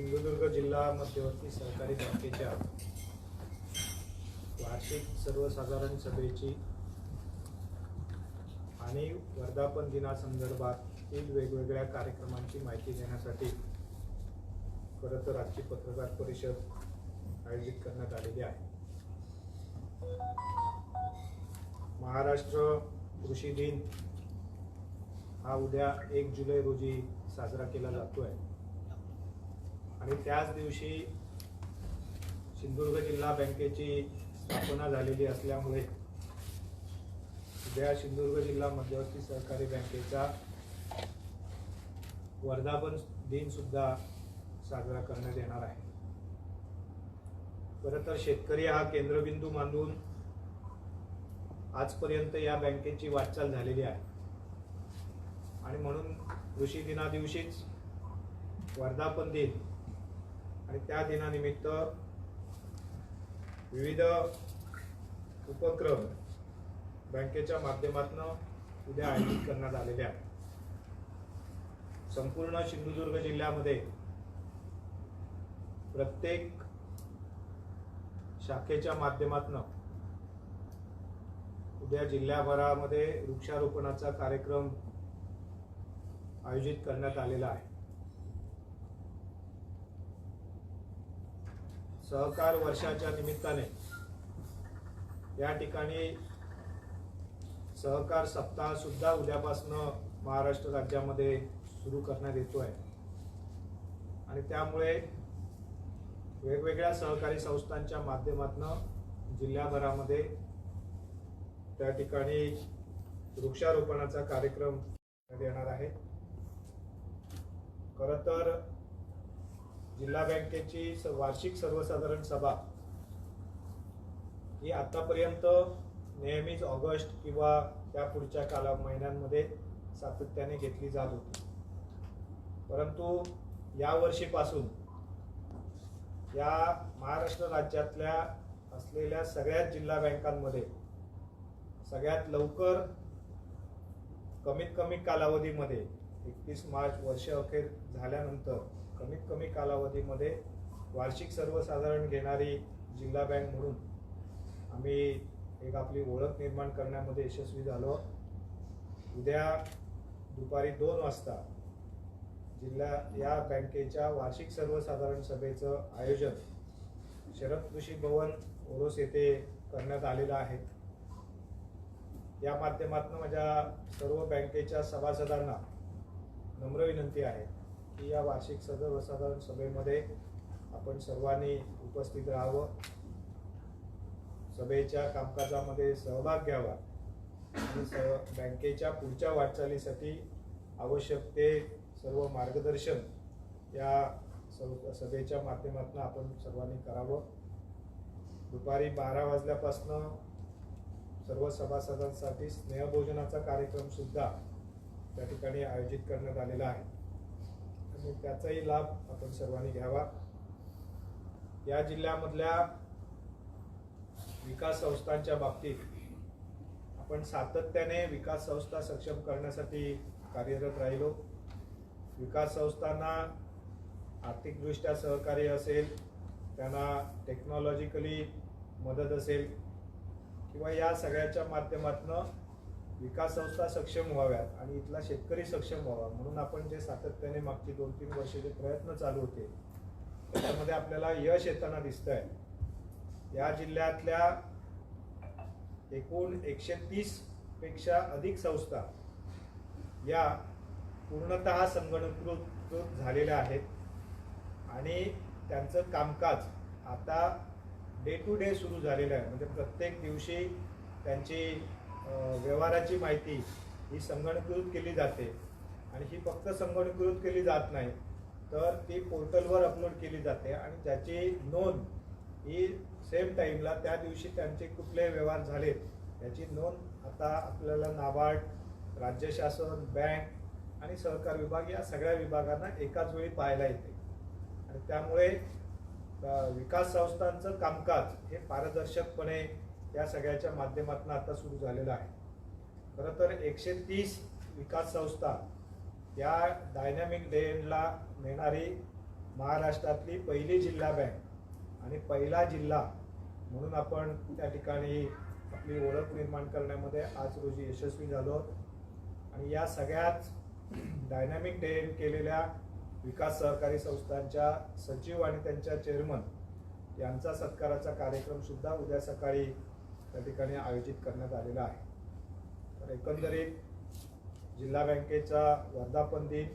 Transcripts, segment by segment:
सिंधुदुर्ग जिल्हा मध्यवर्ती सहकारी बँकेच्या वार्षिक सर्वसाधारण सभेची आणि वर्धापन दिनासंदर्भातील वेगवेगळ्या कार्यक्रमांची माहिती देण्यासाठी खरं तर आजची पत्रकार परिषद आयोजित करण्यात आलेली आहे. महाराष्ट्र कृषी दिन हा उद्या एक जुलै रोजी साजरा केला जातो आहे आणि त्याच दिवशी सिंधुदुर्ग जिल्हा बँकेची स्थापना झालेली असल्यामुळे उद्या सिंधुदुर्ग जिल्हा मध्यवर्ती सहकारी बँकेचा वर्धापन दिन सुद्धा साजरा करण्यात येणार आहे. खरं तर शेतकरी हा केंद्रबिंदू मानून आजपर्यंत या बँकेची वाटचाल झालेली आहे. आणि म्हणून कृषी दिना दिवशीच वर्धापन दिन आणि त्या दिनानिमित्त विविध उपक्रम बँकेच्या माध्यमातून उद्या आयोजित करण्यात आलेले आहेत. संपूर्ण सिंधुदुर्ग जिल्ह्यामध्ये प्रत्येक शाखेच्या माध्यमातून उद्या जिल्ह्याभरामध्ये वृक्षारोपणाचा कार्यक्रम आयोजित करण्यात आलेला आहे. सहकार वर्षाच्या निमित्ताने या ठिकाणी सहकार सप्ताह सुद्धा उद्यापासनं महाराष्ट्र राज्यामध्ये सुरू करण्यात येतो आहे आणि त्यामुळे वेगवेगळ्या सहकारी संस्थांच्या माध्यमातून जिल्ह्याभरामध्ये त्या ठिकाणी वृक्षारोपणाचा कार्यक्रम येणार आहे. खरं तर जिल्हा बँकेची वार्षिक सर्वसाधारण सभा ही आतापर्यंत नेहमीच ऑगस्ट किंवा त्या पुढच्या काला महिन्यांमध्ये सातत्याने घेतली जात होती. परंतु या वर्षीपासून या महाराष्ट्र राज्यातल्या असलेल्या सगळ्याच जिल्हा बँकांमध्ये सगळ्यात लवकर कमीत कमी कालावधीमध्ये एकतीस मार्च वर्ष अखेर झाल्यानंतर कमीत कमी कालावधीमध्ये वार्षिक सर्वसाधारण घेणारी जिल्हा बँक म्हणून आम्ही एक आपली ओळख निर्माण करण्यामध्ये यशस्वी झालो. उद्या दुपारी दोन वाजता जिल्हा या बँकेच्या वार्षिक सर्वसाधारण सभेचं आयोजन शरद कृषी भवन ओरोस येथे करण्यात आलेलं आहे. या माध्यमातून माझ्या सर्व बँकेच्या सभासदांना नम्र विनंती आहे की या वार्षिक सर्वसाधारण सभेमध्ये आपण सर्वांनी उपस्थित राहावं. सभेच्या कामकाजामध्ये सहभाग घ्यावा. आणि स बँकेच्या पुढच्या वाटचालीसाठी आवश्यक ते सर्व मार्गदर्शन या सव- सभेच्या माध्यमातून आपण सर्वांनी करावं. दुपारी बारा वाजल्यापासनं सर्व सभासदांसाठी स्नेहभोजनाचा कार्यक्रमसुद्धा त्या ठिकाणी आयोजित करण्यात आलेला आहे. आणि त्याचाही लाभ आपण सर्वांनी घ्यावा. या जिल्ह्यामधल्या विकास संस्थांच्या बाबतीत आपण सातत्याने विकास संस्था सक्षम करण्यासाठी कार्यरत राहिलो. विकास संस्थांना आर्थिकदृष्ट्या सहकार्य असेल त्यांना टेक्नॉलॉजिकली मदत असेल किंवा या सगळ्याच्या माध्यमातून विकास संस्था सक्षम व्हाव्यात आणि इथला शेतकरी सक्षम व्हावा म्हणून आपण जे सातत्याने मागची दोन तीन वर्ष जे प्रयत्न चालू होते त्याच्यामध्ये आपल्याला यश येताना दिसतंय. या जिल्ह्यातल्या एकूण एकशे तीसपेक्षा अधिक संस्था या पूर्णतः संगणकृत झालेल्या आहेत. आणि त्यांचं कामकाज आता डे टू डे सुरू झालेलं आहे. म्हणजे प्रत्येक दिवशी त्यांची व्यवहाराची माहिती ही संगणकीकृत केली जाते. आणि ही फक्त संगणकीकृत केली जात नाही तर ती पोर्टलवर अपलोड केली जाते आणि ज्याची नोंद ही सेम टाईमला त्या दिवशी त्यांचे कुठले व्यवहार झालेत याची नोंद आता आपल्याला नाबार्ड राज्य शासन बँक आणि सहकार विभाग या सगळ्या विभागांना एकाच वेळी पाहायला येते. आणि त्यामुळे विकास संस्थांचं कामकाज हे पारदर्शकपणे या सगळ्याच्या माध्यमातून आता सुरू झालेलं आहे खरं तर एकशे तीस विकास संस्था या डायनॅमिक डेनला नेणारी महाराष्ट्रातली पहिली जिल्हा बँक आणि पहिला जिल्हा म्हणून आपण त्या ठिकाणी आपली ओळख निर्माण करण्यामध्ये आज रोजी यशस्वी झालो आहोत. आणि या सगळ्याच डायनॅमिक डेन केलेल्या विकास सहकारी संस्थांच्या सचिव आणि त्यांच्या चेअरमन यांचा सत्काराचा कार्यक्रम सुद्धा उद्या सकाळी त्या ठिकाणी आयोजित करण्यात आलेला आहे. तर एकंदरीत जिल्हा बँकेचा वर्धापन दिन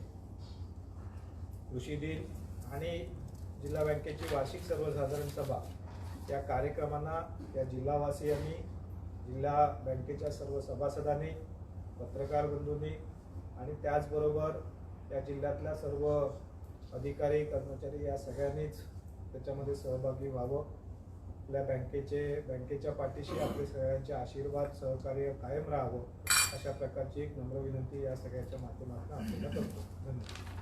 कृषी दिन आणि जिल्हा बँकेची वार्षिक सर्वसाधारण सभा या कार्यक्रमांना या जिल्हावासियांनी जिल्हा बँकेच्या सर्व सभासदांनी पत्रकार बंधूंनी आणि त्याचबरोबर या जिल्ह्यातल्या सर्व अधिकारी कर्मचारी या सगळ्यांनीच त्याच्यामध्ये सहभागी व्हावं. आपल्या बँकेचे बँकेच्या पाठीशी आपले सगळ्यांचे आशीर्वाद सहकार्य कायम राहावं अशा प्रकारची एक नम्र विनंती या सगळ्याच्या माध्यमातून आपल्याला करतो. धन्यवाद.